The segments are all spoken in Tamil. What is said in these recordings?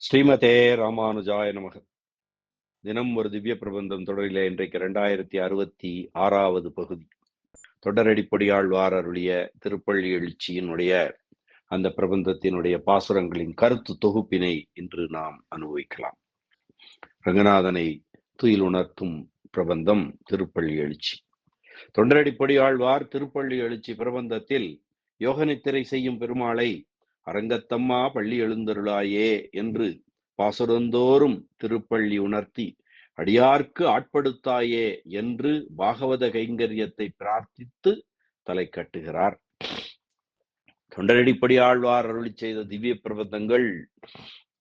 ஸ்ரீமதே ராமானுஜாய நமக. தினம் ஒரு திவ்ய பிரபந்தம் தொடரிலே இன்றைக்கு இரண்டாயிரத்தி அறுபத்தி ஆறாவது பகுதி. தொடரடிப்படியாழ்வார் அருளிய திருப்பள்ளி எழுச்சியினுடைய அந்த பிரபந்தத்தினுடைய பாசுரங்களின் கருத்து தொகுப்பினை இன்று நாம் அனுபவிக்கலாம். ரங்கநாதனை துயில் உணர்த்தும் பிரபந்தம் திருப்பள்ளி எழுச்சி. தொண்டரடிப்படியாழ்வார் திருப்பள்ளி எழுச்சி பிரபந்தத்தில் யோகநித்திரை செய்யும் பெருமாளை அரங்கத்தம்மா பள்ளி எழுந்தருளாயே என்று பாசுரந்தோறும் திருப்பள்ளி உணர்த்தி அடியார்க்கு ஆட்படுத்தாயே என்று பாகவத கைங்கரியத்தை பிரார்த்தித்து தலை கட்டுகிறார். தொண்டரடிப்படி ஆழ்வார் அருளி செய்த திவ்ய பிரபந்தங்கள்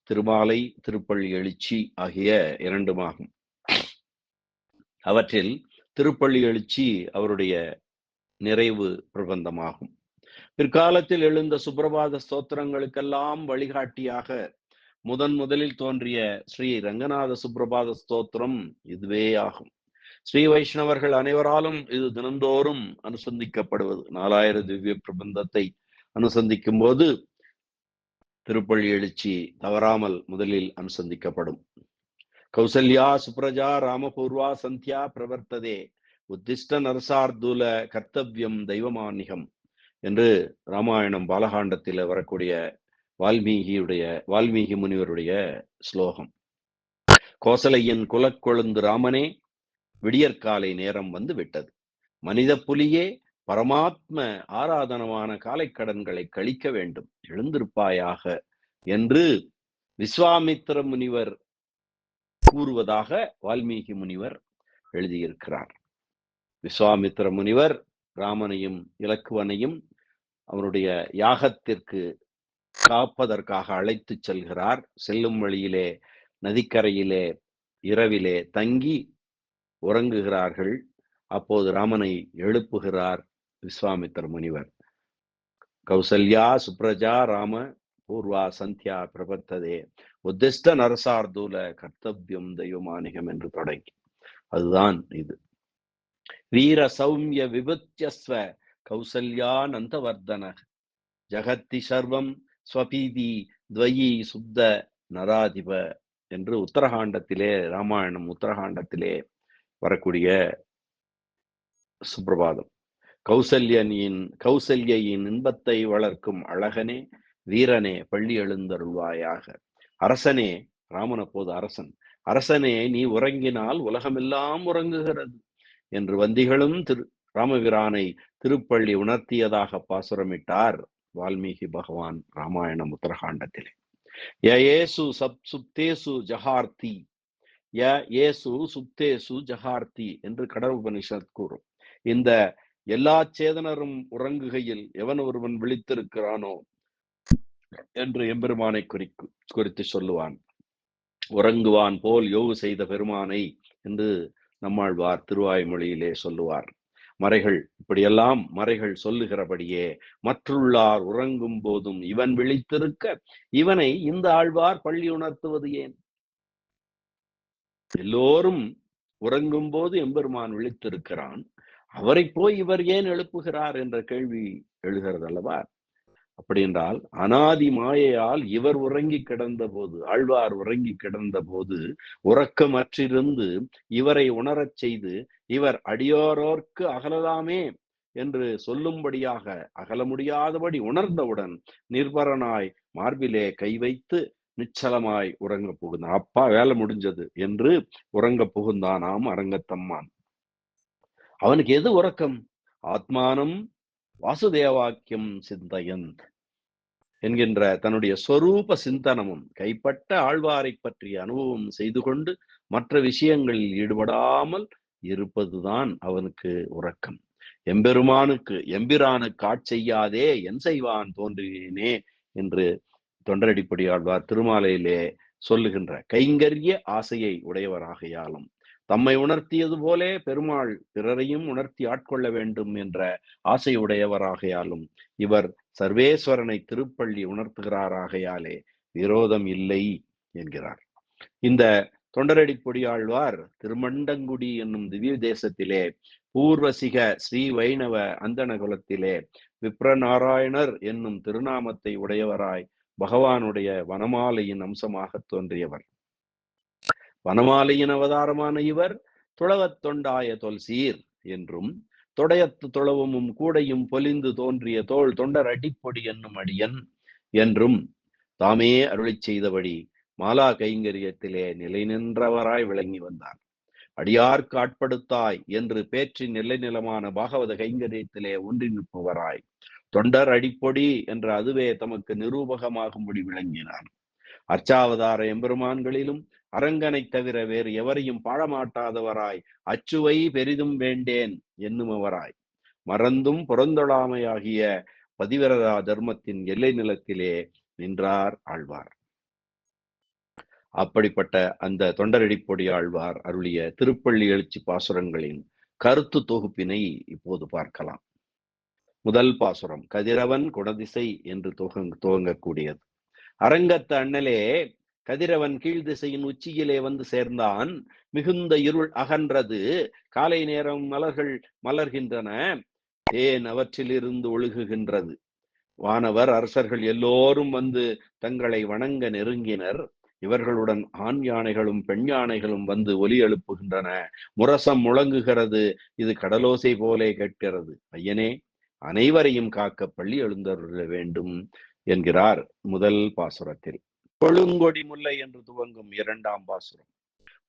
திருமாலை திருப்பள்ளி எழுச்சி ஆகிய இரண்டுமாகும். அவற்றில் திருப்பள்ளி எழுச்சி அவருடைய நிறைவு பிரபந்தமாகும். பிற்காலத்தில் எழுந்த சுப்பிரபாத ஸ்தோத்திரங்களுக்கெல்லாம் வழிகாட்டியாக முதன் முதலில் தோன்றிய ஸ்ரீ ரங்கநாத சுப்பிரபாத ஸ்தோத்திரம் இதுவே ஆகும். ஸ்ரீ வைஷ்ணவர்கள் அனைவராலும் இது தினந்தோறும் அனுசந்திக்கப்படுவது. நாலாயிர திவ்ய பிரபந்தத்தை அனுசந்திக்கும் போது திருப்பள்ளி எழுச்சி தவறாமல் முதலில் அனுசந்திக்கப்படும். கௌசல்யா சுப்ரஜா ராமபூர்வா சந்தியா பிரவர்த்ததே. உத்திஷ்ட நரசார்துல கர்த்தவியம் தெய்வமானிகம். என்று ராமாயணம் பாலகாண்டத்தில் வரக்கூடிய வால்மீகியுடைய வால்மீகி முனிவருடைய ஸ்லோகம். கோசலையின் குலக்கொழுந்து ராமனே விடியற்காலை நேரம் வந்து விட்டது. மனித புலியே பரமாத்ம ஆராதனமான காலைக்கடன்களை கழிக்க வேண்டும். எழுந்திருப்பாயாக என்று விஸ்வாமித்திர முனிவர் கூறுவதாக வால்மீகி முனிவர் எழுதியிருக்கிறார். விஸ்வாமித்திர முனிவர் ராமனையும் இலக்குவனையும் அவருடைய யாகத்திற்கு காப்பதற்காக அழைத்து செல்கிறார். செல்லும் வழியிலே நதிக்கரையிலே இரவிலே தங்கி உறங்குகிறார்கள். அப்போது ராமனை எழுப்புகிறார் விஸ்வாமித்திர முனிவர். கௌசல்யா சுப்ரஜா ராம பூர்வா சந்தியா பிரபத்ததே. உத்திஷ்ட நரசார்தூல கர்த்தவியம் தெய்வமானிகம் என்று தொடங்கி. அதுதான் இது. வீர சௌமிய விபத்தியஸ்வ கௌசல்யானந்தவர்தன ஜகத்தி சர்வம் ஸ்வபீதி துவயி சுத்த நராதிப என்று உத்தரகாண்டத்திலே ராமாயணம் உத்தரகாண்டத்திலே வரக்கூடிய சுப்பிரபாதம் கௌசல்யனின் கௌசல்யின் இன்பத்தை வளர்க்கும் அழகனே வீரனே பள்ளி எழுந்தருள்வாயாக. அரசனே ராமன் அப்போது அரசன் அரசனே நீ உறங்கினால் உலகமெல்லாம் உறங்குகிறது என்று வந்திகளும் திரு ராமபிரானை திருப்பள்ளி உணர்த்தியதாக பாசுரமிட்டார் வால்மீகி பகவான் ராமாயணம் உத்தரகாண்டத்திலே. ய ஏசு சப் சுப்தேசு ஜஹார்த்தி. ய ஏசு சுப்தேசு ஜஹார்த்தி என்று கடல் உபனிஷத் கூறும். இந்த எல்லா சேதனரும் உறங்குகையில் எவன் ஒருவன் விழித்திருக்கிறானோ என்று எம்பெருமானை குறிக்கு குறித்து சொல்லுவான். உறங்குவான் போல் யோகு செய்த பெருமானை என்று நம்மாழ்வார் திருவாய்மொழியிலே சொல்லுவார். மறைகள் இப்படியெல்லாம் மறைகள் சொல்லுகிறபடியே மற்றுள்ளார் உறங்கும் போதும் இவன் விழித்திருக்க இவனை இந்த ஆழ்வார் பள்ளி உணர்த்துவது ஏன்? எல்லோரும் உறங்கும் போது எம்பெருமான் விழித்திருக்கிறான் அவரை போய் இவர் ஏன் எழுப்புகிறார் என்ற கேள்வி எழுகிறது அல்லவா? அப்படி என்றால் அனாதி மாயையால் இவர் உறங்கி கிடந்த போது ஆழ்வார் உறங்கி கிடந்த போது உறக்கமற்றிருந்து இவரை உணரச் செய்து இவர் அடியோரோர்க்கு அகலலாமே என்று சொல்லும்படியாக அகல முடியாதபடி உணர்ந்தவுடன் நிர்பரனாய் மார்பிலே கை வைத்து நிச்சலமாய் உறங்க புகுந்தான். அப்பா வேலை முடிஞ்சது என்று உறங்க புகுந்தானாம் அரங்கத்தம்மான். அவனுக்கு எது உறக்கம்? ஆத்மானம் வாசுதேவாக்கியம் சிந்தையன் என்கின்ற தன்னுடைய சொரூப சிந்தனமும் கைப்பட்ட ஆழ்வாரை பற்றிய அனுபவம் செய்து கொண்டு மற்ற விஷயங்களில் ஈடுபடாமல் இருப்பதுதான் அவனுக்கு உறக்கம். எம்பெருமானுக்கு எம்பிரானுக்கு ஆட்செய்யாதே என் செய்வான் தோன்றினே என்று தொண்டரடிப்படி ஆழ்வார் திருமாலையிலே சொல்லுகின்ற கைங்கரிய ஆசையை உடையவராகையாலும் தம்மை உணர்த்தியது போலே பெருமாள் பிறரையும் உணர்த்தி ஆட்கொள்ள வேண்டும் என்ற ஆசையுடையவராகையாலும் இவர் சர்வேஸ்வரனை திருப்பள்ளி உணர்த்துகிறாராகையாலே விரோதம் இல்லை என்கிறார். இந்த தொண்டரடி பொடியாழ்வார் திருமண்டங்குடி என்னும் திவ்ய தேசத்திலே பூர்வசிக ஸ்ரீ வைணவ அந்தன குலத்திலே விப்ரநாராயணர் என்னும் திருநாமத்தை உடையவராய் பகவானுடைய வனமாலையின் அம்சமாக தோன்றியவர். வனமாலையின் அவதாரமான இவர் துளவத் தொண்டாய தொல்சீர் என்றும் தொடையத்து துளவமும் கூடையும் பொலிந்து தோன்றிய தோல் தொண்டர் அடிப்பொடி என்னும் அடியன் என்றும் தாமே அருளிச் செய்தபடி மாலா கைங்கரியத்திலே நிலை நின்றவராய் விளங்கி வந்தார் அடியார்க்கு ஆட்படுத்தாய் என்று பேற்றி நிலை நிலமான பாகவத கைங்கரியத்திலே ஒன்றி நிற்பவராய். தொண்டர் அடிப்பொடி என்று அதுவே தமக்கு நிரூபகமாகும்படி விளங்கினார் அர்ச்சாவதார எம்பெருமான்களிலும் அரங்கனை தவிர வேறு எவரையும் பாழமாட்டாதவராய் அச்சுவை பெரிதும் வேண்டேன் என்னுமவராய். மறந்தும் புறந்தொழாமையாகிய பதிவிரதா தர்மத்தின் எல்லை நிலத்திலே நின்றார் ஆழ்வார். அப்படிப்பட்ட அந்த தொண்டரடிப்பொடி ஆழ்வார் அருளிய திருப்பள்ளி எழுச்சி பாசுரங்களின் கருத்து தொகுப்பினை இப்போது பார்க்கலாம். முதல் பாசுரம் கதிரவன் குணதிசை என்று துவங்க துவங்கக்கூடியது. அரங்கத்து அண்ணலே கதிரவன் கீழ் திசையின் உச்சியிலே வந்து சேர்ந்தான். மிகுந்த இருள் அகன்றது. காலை நேரம் மலர்கள் மலர்கின்றன. தேன் அவற்றிலிருந்து ஒழுகுகின்றது. வானவர் அரசர்கள் எல்லோரும் வந்து தங்களை வணங்க நெருங்கினர். இவர்களுடன் ஆண் யானைகளும் பெண் யானைகளும் வந்து ஒலி எழுப்புகின்றன. முரசம் முழங்குகிறது. இது கடலோசை போலே கேட்கிறது. ஐயனே அனைவரையும் காக்க பள்ளி எழுந்தருள வேண்டும் என்கிறார் முதல் பாசுரத்தில். கொழுங்கொடி முல்லை என்று துவங்கும் இரண்டாம் பாசுரம்.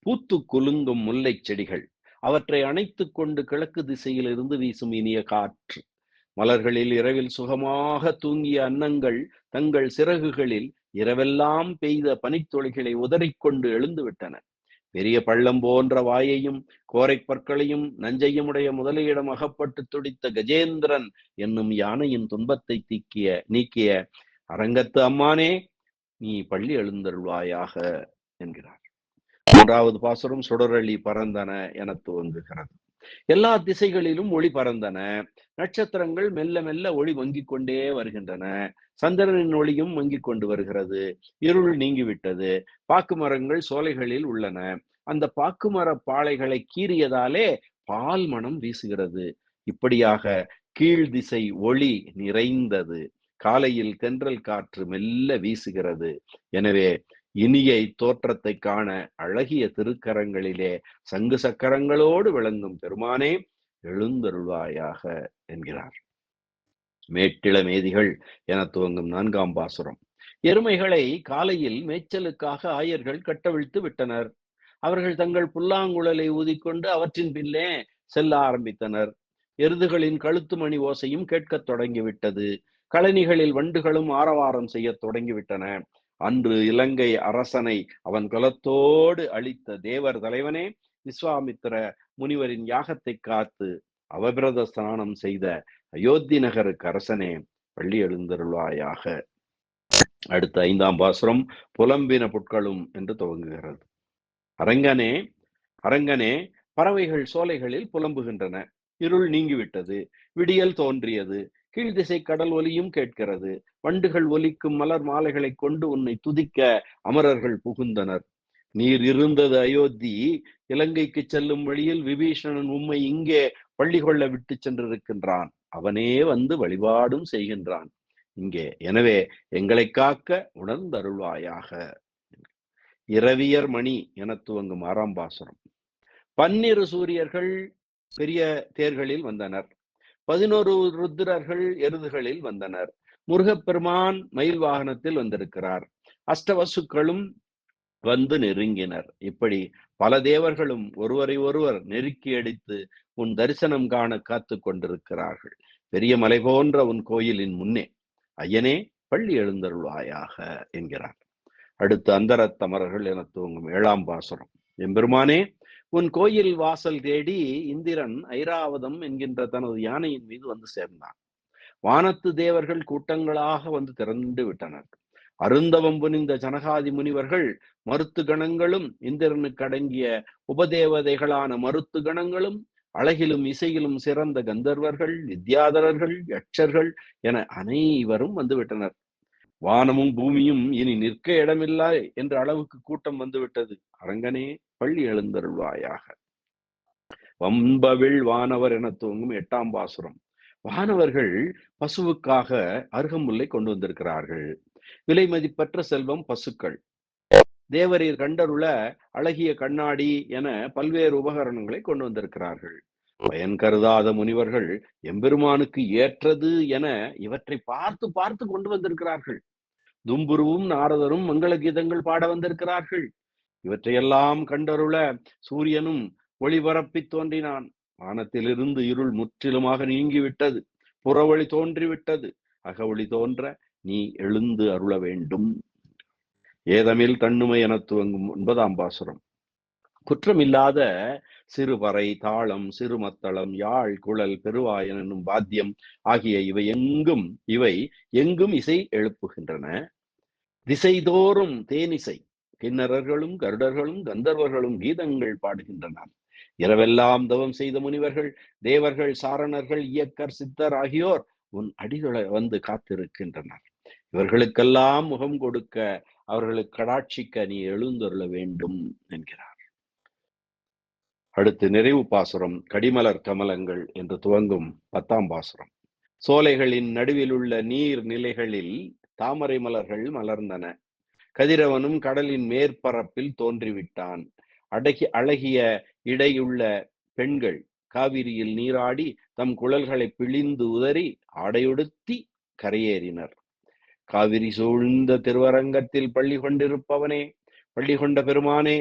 பூத்து குலுங்கும் முல்லை செடிகள். அவற்றை அணைத்துக் கொண்டு கிழக்கு திசையில் இருந்து வீசும் இனிய காற்று. மலர்களில் இரவில் சுகமாக தூங்கிய அன்னங்கள் தங்கள் சிறகுகளில் இரவெல்லாம் பெய்த பனித்துளிகளை உதறிக்கொண்டு எழுந்து விட்டன. பெரிய பள்ளம் போன்ற வாயையும் கோரை பற்களையும் நஞ்சையும் உடைய முதலையிடம் அகப்பட்டு துடித்த கஜேந்திரன் என்னும் யானையின் துன்பத்தை தீக்கிய நீக்கிய அரங்கத்து அம்மானே நீ பள்ளி எழுந்தருள்வாயாக என்கிறார். மூன்றாவது பாசுரம் சுடரளி பறந்தன என துவங்குகிறது. எல்லா திசைகளிலும் ஒளி பறந்தன. நட்சத்திரங்கள் மெல்ல மெல்ல ஒளி வங்கிக் கொண்டே வருகின்றன. சந்திரனின் ஒளியும் வங்கிக் கொண்டு வருகிறது. இருள் நீங்கிவிட்டது. பாக்கு மரங்கள் சோலைகளில் உள்ளன. அந்த பாக்குமர பாளைகளை கீறியதாலே பால் மனம் வீசுகிறது. இப்படியாக கீழ் திசை ஒளி நிறைந்தது. காலையில் தென்றல் காற்று மெல்ல வீசுகிறது. எனவே இனிய தோற்றத்தை காண அழகிய திருக்கரங்களிலே சங்கு சக்கரங்களோடு விளங்கும் பெருமானே எழுந்தருள்வாயாக என்கிறார். மேட்டிள மேதிகள் என துவங்கும் நான்காம் பாசுரம். எருமைகளை காலையில் மேய்ச்சலுக்காக ஆயர்கள் கட்டவிழ்த்து விட்டனர். அவர்கள் தங்கள் புல்லாங்குழலை ஊதிக்கொண்டு அவற்றின் பின்னே செல்ல ஆரம்பித்தனர். எருதுகளின் கழுத்து மணி ஓசையும் கேட்கத் தொடங்கிவிட்டது கழனிகளில் வண்டுகளும் ஆரவாரம் செய்ய தொடங்கிவிட்டன அன்று இலங்கை அரசனை அவன் குலத்தோடு அழித்த தேவர் தலைவனே விஸ்வாமித்திர முனிவரின் யாகத்தை காத்து அவபிரத ஸ்நானம் செய்த அயோத்தி நகருக்கு அரசனே பள்ளி எழுந்தருள்வாயாக. அடுத்த ஐந்தாம் பாசுரம் புலம்பின புட்களும் என்று துவங்குகிறது. அரங்கனே அரங்கனே பறவைகள் சோலைகளில் புலம்புகின்றன. இருள் நீங்கிவிட்டது. விடியல் தோன்றியது. கீழ்திசை கடல் ஒலியும் கேட்கிறது. வண்டுகள் ஒலிக்கும் மலர் மாலைகளை கொண்டு உன்னை துதிக்க அமரர்கள் புகுந்தனர். நீர் இருந்தது அயோத்தி இலங்கைக்கு செல்லும் வழியில் விபீஷணன் உம்மை இங்கே பள்ளி கொள்ள விட்டு சென்றிருக்கின்றான். அவனே வந்து வழிபாடும் செய்கின்றான். இங்கே எனவே எங்களை காக்க உணர்ந்தருள்வாயாக. இரவியர் மணி என துவங்கும் ஆறாம் பாசுரம். பன்னிரு சூரியர்கள் பெரிய தேர்களில் வந்தனர். பதினோரு ருத்ரர்கள் எருதுகளில் வந்தனர். முருகப்பெருமான் மயில் வாகனத்தில் வந்திருக்கிறார். அஷ்டவசுக்களும் வந்து நெருங்கினர். இப்படி பல தேவர்களும் ஒருவரை ஒருவர் நெருக்கி அடித்து உன் தரிசனம் காண காத்து கொண்டிருக்கிறார்கள். பெரிய மலை போன்ற உன் கோயிலின் முன்னே ஐயனே பள்ளி எழுந்தருள்வாயாக என்கிறார். அடுத்து அந்தரத்தமரர்கள் என தூங்கும் ஏழாம் பாசுரம். எம்பெருமானே உன் கோயில் வாசல் தேடி இந்திரன் ஐராவதம் என்கின்ற தனது யானையின் மீது வந்து சேர்ந்தான். வானத்து தேவர்கள் கூட்டங்களாக வந்து திறந்து விட்டனர். அருந்தவம் புனிந்த ஜனகாதி முனிவர்கள் மருத்து கணங்களும் இந்திரனுக்கு அடங்கிய உபதேவதைகளான மருத்து கணங்களும் அழகிலும் இசையிலும் சிறந்த கந்தர்வர்கள் வித்யாதரர்கள் யட்சர்கள் என அனைவரும் வந்துவிட்டனர் வானமும் பூமியும் இனி நிற்க இடமில்லை என்ற அளவுக்கு கூட்டம் வந்துவிட்டது அரங்கனே பள்ளி எழுந்தருள்வாயாக. வம்பவிழ் வானவர் என துவங்கும் எட்டாம் பாசுரம். வானவர்கள் பசுவுக்காக அருகமுல்லை கொண்டு வந்திருக்கிறார்கள். விலை மதிப்பற்ற செல்வம் பசுக்கள். தேவரீர் கண்டருள அழகிய கண்ணாடி என பல்வேறு உபகரணங்களை கொண்டு வந்திருக்கிறார்கள். பயன் கருதாத முனிவர்கள் எம்பெருமானுக்கு ஏற்றது என இவற்றை பார்த்து பார்த்து கொண்டு வந்திருக்கிறார்கள். தும்புருவும் நாரதரும் மங்கள கீதங்கள் பாட வந்திருக்கிறார்கள். இவற்றையெல்லாம் கண்டருள சூரியனும் ஒளிபரப்பி தோன்றினான். வானத்திலிருந்து இருள் முற்றிலுமாக நீங்கிவிட்டது. புறவழி தோன்றிவிட்டது. அகவழி தோன்ற நீ எழுந்து அருள வேண்டும். ஏதமில் தன்னுமை என துவங்கும் ஒன்பதாம் பாசுரம். குற்றமில்லாத சிறுபறை தாளம் சிறுமத்தளம் யாழ் குழல் பெருவாயன் என்னும் வாத்தியம் ஆகிய இவை எங்கும் இவை எங்கும் இசை எழுப்புகின்றன. திசைதோறும் தேனிசை கிண்ணறர்களும் கருடர்களும் கந்தர்வர்களும் கீதங்கள் பாடுகின்றனர் இரவெல்லாம் தவம் செய்த முனிவர்கள் தேவர்கள் சாரணர்கள் இயக்கர் சித்தர் ஆகியோர் உன் அடிகளை வந்து காத்திருக்கின்றனர். இவர்களுக்கெல்லாம் முகம் கொடுக்க அவர்களுக்கு கடாட்சிக்க நீ எழுந்தருள வேண்டும் என்கிறார். அடுத்து நிறைவு பாசுரம் கடிமலர் கமலங்கள் என்று துவங்கும் பத்தாம் பாசுரம். சோலைகளின் நடுவில் உள்ள நீர் நிலைகளில் தாமரை மலர்கள் மலர்ந்தன. கதிரவனும் கடலின் மேற்பரப்பில் தோன்றிவிட்டான். அடகி அழகிய இடையுள்ள பெண்கள் காவிரியில் நீராடி தம் குழல்களை பிழிந்து உதறி ஆடையொடுத்தி கரையேறினர். காவிரி சூழ்ந்த திருவரங்கத்தில் பள்ளி கொண்டிருப்பவனே பள்ளி கொண்ட பெருமானே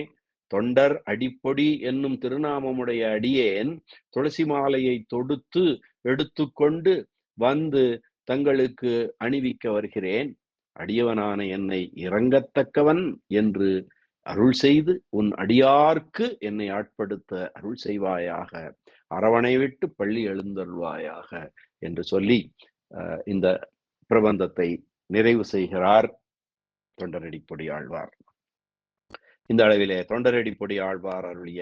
தொண்டர் அடிப்பொடி என்னும் திருநாமமுடைய அடியேன் துளசி மாலையை தொடுத்து எடுத்துக்கொண்டு வந்து தங்களுக்கு அணிவிக்க வருகிறேன். அடியவனான என்னை இறங்கத்தக்கவன் என்று அருள் செய்து உன் அடியார்க்கு என்னை ஆட்படுத்த அருள் செய்வாயாக. அரவணை விட்டு பள்ளி எழுந்தருள்வாயாக என்று சொல்லி இந்த பிரபந்தத்தை நிறைவு செய்கிறார் தொண்டரடிப்பொடி ஆழ்வார். இந்த அளவிலே தொண்டரடிப்பொடி ஆழ்வார் அருளிய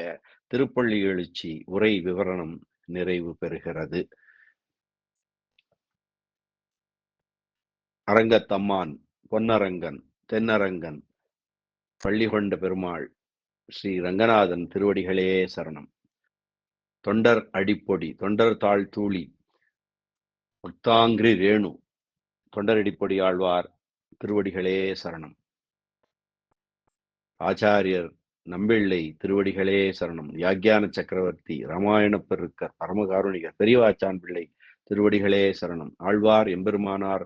திருப்பள்ளி எழுச்சி உரை விவரணம் நிறைவு பெறுகிறது. அரங்கத்தம்மான் பொன்னரங்கன் தென்னரங்கன் பள்ளிகொண்ட பெருமாள் ஸ்ரீ ரங்கநாதன் திருவடிகளே சரணம். தொண்டர் அடிப்பொடி தொண்டர் தாழ் தூளி முத்தாங்கிரி ரேணு தொண்டர் அடிப்பொடி ஆழ்வார் திருவடிகளே சரணம். ஆச்சாரியர் நம்பிள்ளை திருவடிகளே சரணம். யாக்யான சக்கரவர்த்தி ராமாயண பெருக்கர் பரமகாருணிகர் பெரியவாச்சான் பிள்ளை திருவடிகளே சரணம். ஆழ்வார் எம்பெருமானார்